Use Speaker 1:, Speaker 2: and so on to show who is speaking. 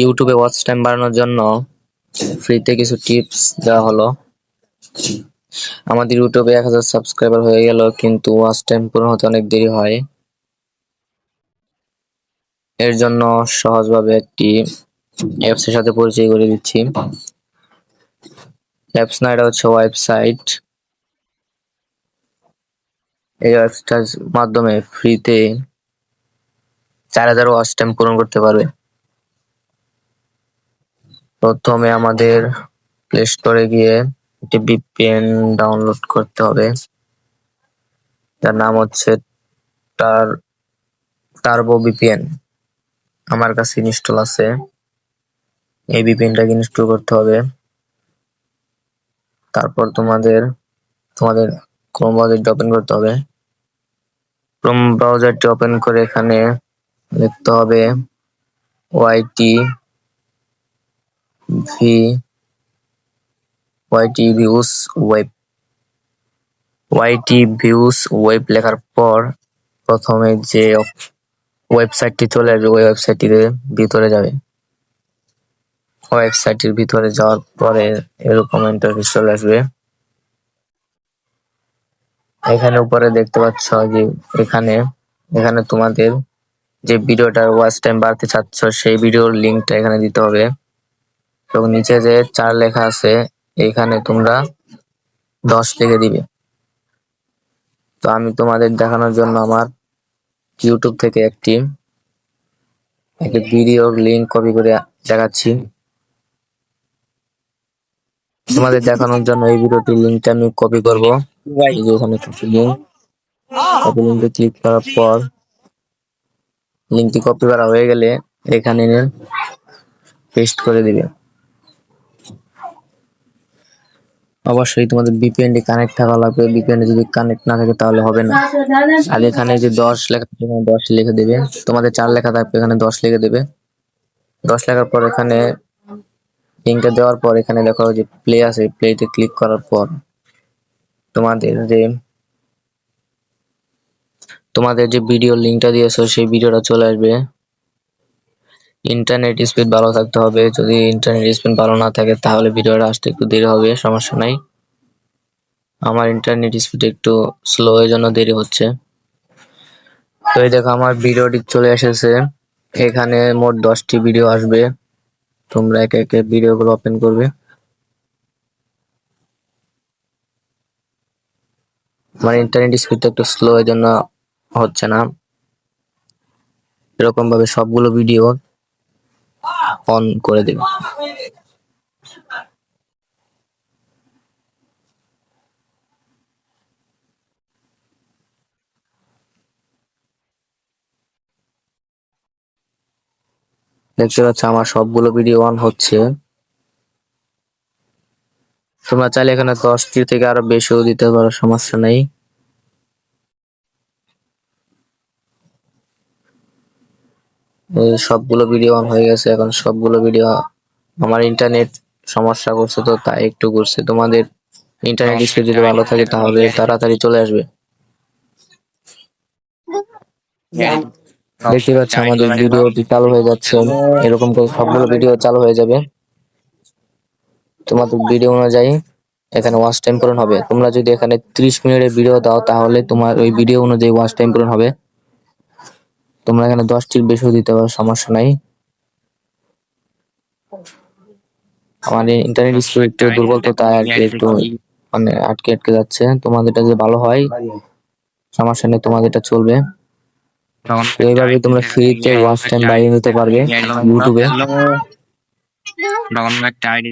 Speaker 1: ইউটিউবে watch time বাড়ানোর জন্য ফ্রিতে কিছু টিপস দেওয়া হলো। আমাদের ইউটিউবে এক হাজার সাবস্ক্রাইবার হয়ে গেল, কিন্তু ওয়াচ টাইম পূরণ হতে অনেক দেরি হয়। এর জন্য সহজভাবে একটি অ্যাপস এর সাথে পরিচয় করে দিচ্ছি। অ্যাপস না, এটা হচ্ছে ওয়েবসাইট এই অ্যাপসটার মাধ্যমে ফ্রিতে চার হাজার ওয়াচ টাইম পূরণ করতে পারবে। প্রথমে আমাদের প্লে স্টোরে গিয়ে একটি ভিপিএন ডাউনলোড করতে হবে। যার নাম হচ্ছে টার টার্বো ভিপিএন আমার কাছে ইনস্টল আছে। এই ভিপিএনটাকে ইনস্টল করতে হবে। তারপর তোমাদের তোমাদের ক্রোম ব্রাউজারটি ওপেন করতে হবে। ক্রোম ব্রাউজারটি ওপেন করে এখানে লিখতে হবে YT V YT views web YT views web লেখার পর প্রথমে যে ওয়েবসাইটটি চলে আসবে, ওই ওয়েবসাইটটিতে ভিতরে যাবে। ওয়েবসাইটের ভিতরে যাওয়ার পরে এরকম ইন্টারফেস চলে আসবে। এখানে উপরে দেখতে পাচ্ছ যে এখানে এখানে তোমাদের যে ভিডিওটার ওয়াচ টাইম বাড়তে চাচ্ছ, সেই ভিডিওর লিঙ্কটা এখানে দিতে হবে। এবং নিচে যে চার লেখা আছে এখানে তোমরা দশ লিখে দিবে। তো আমি তোমাদের দেখানোর জন্য আমার ইউটিউব থেকে একটি একটি ভিডিওর লিঙ্ক কপি করে দেখাচ্ছি। তোমাদের দেখানোর জন্য এই ভিডিওটির লিঙ্কটা আমি কপি করব। এই যে এখানে কপি লিঙ্ক কপি লিঙ্কে ক্লিক করার পর লিঙ্কটি কপি করা হয়ে গেলে এখানে পেস্ট করে দিবে। অবশ্যই তোমাদের ভিপিএন টি কানেক্ট থাকা লাগবে। ভিপিএন যদি কানেক্ট না থাকে তাহলে হবে না। আর এখানে যে দশ লেখা এখানে দশ লিখে দেবে। তোমাদের চার লেখা থাকবে, এখানে দশ লিখে দেবে। দশ লেখার পর এখানে লিঙ্কটা দেওয়ার পর এখানে দেখো যে প্লে আছে প্লেতে ক্লিক করার পর তোমাদের যে তোমাদের যে ভিডিও লিঙ্কটা দিয়েছ, সেই ভিডিওটা চলে আসবে। ইন্টারনেট স্পিড ভালো থাকতে হবে। যদি ইন্টারনেট স্পিড ভালো না থাকে, তাহলে ভিডিওটা আসতে একটু দেরি হবে, সমস্যা নাই। আমার ইন্টারনেট স্পিড একটু স্লো এর জন্য দেরি হচ্ছে। তো এই দেখো, আমার ভিডিওটি চলে এসেছে। এখানে মোট দশটি ভিডিও আসবে। তোমরা একে একে ভিডিওগুলো ওপেন করবে। আমার ইন্টারনেট স্পিডটা একটু স্লো এর জন্য হচ্ছে না। এরকম ভাবে সবগুলো ভিডিও অন করে দেবে। দেখতে পাচ্ছ আমার সবগুলো ভিডিও অন হচ্ছে। তোমরা চাইলে এখানে দশটি থেকে আরও বেশিও দিতে পারো, সমস্যা নেই। সবগুলো ভিডিও অন হয়ে গেছে এখন সবগুলো ভিডিও আমার ইন্টারনেট সমস্যা করছে তো তাই একটু করছে। তোমাদের ইন্টারনেট স্পিড যদি ভালো থাকে তাহলে তাড়াতাড়ি চলে আসবে। দেখতে পাচ্ছ আমাদের ভিডিওটি চালু হয়ে যাচ্ছে। এরকম করে সবগুলো ভিডিও চালু হয়ে যাবে। তোমাদের ভিডিও অনুযায়ী এখানে ওয়াচ টাইম পূরণ হবে। তোমরা যদি এখানে ত্রিশ মিনিটের ভিডিও দাও তাহলে তোমার ওই ভিডিও অনুযায়ী ওয়াচ টাইম পূরণ হবে। তোমরা এখানে দশটির বেশিও দিতে পারো, সমস্যা নাই। আমার ইন্টারনেট স্পিড একটু দুর্বল তো, তাই আর কি একটু মানে আটকে আটকে যাচ্ছে। তোমাদেরটা যে ভালো হয়, সমস্যা নেই তোমাদেরটা চলবে। এইভাবে তোমরা ফ্রিতে ওয়াচ টাইম বাড়িয়ে নিতে পারবে ইউটিউবে
Speaker 2: একটা আইডি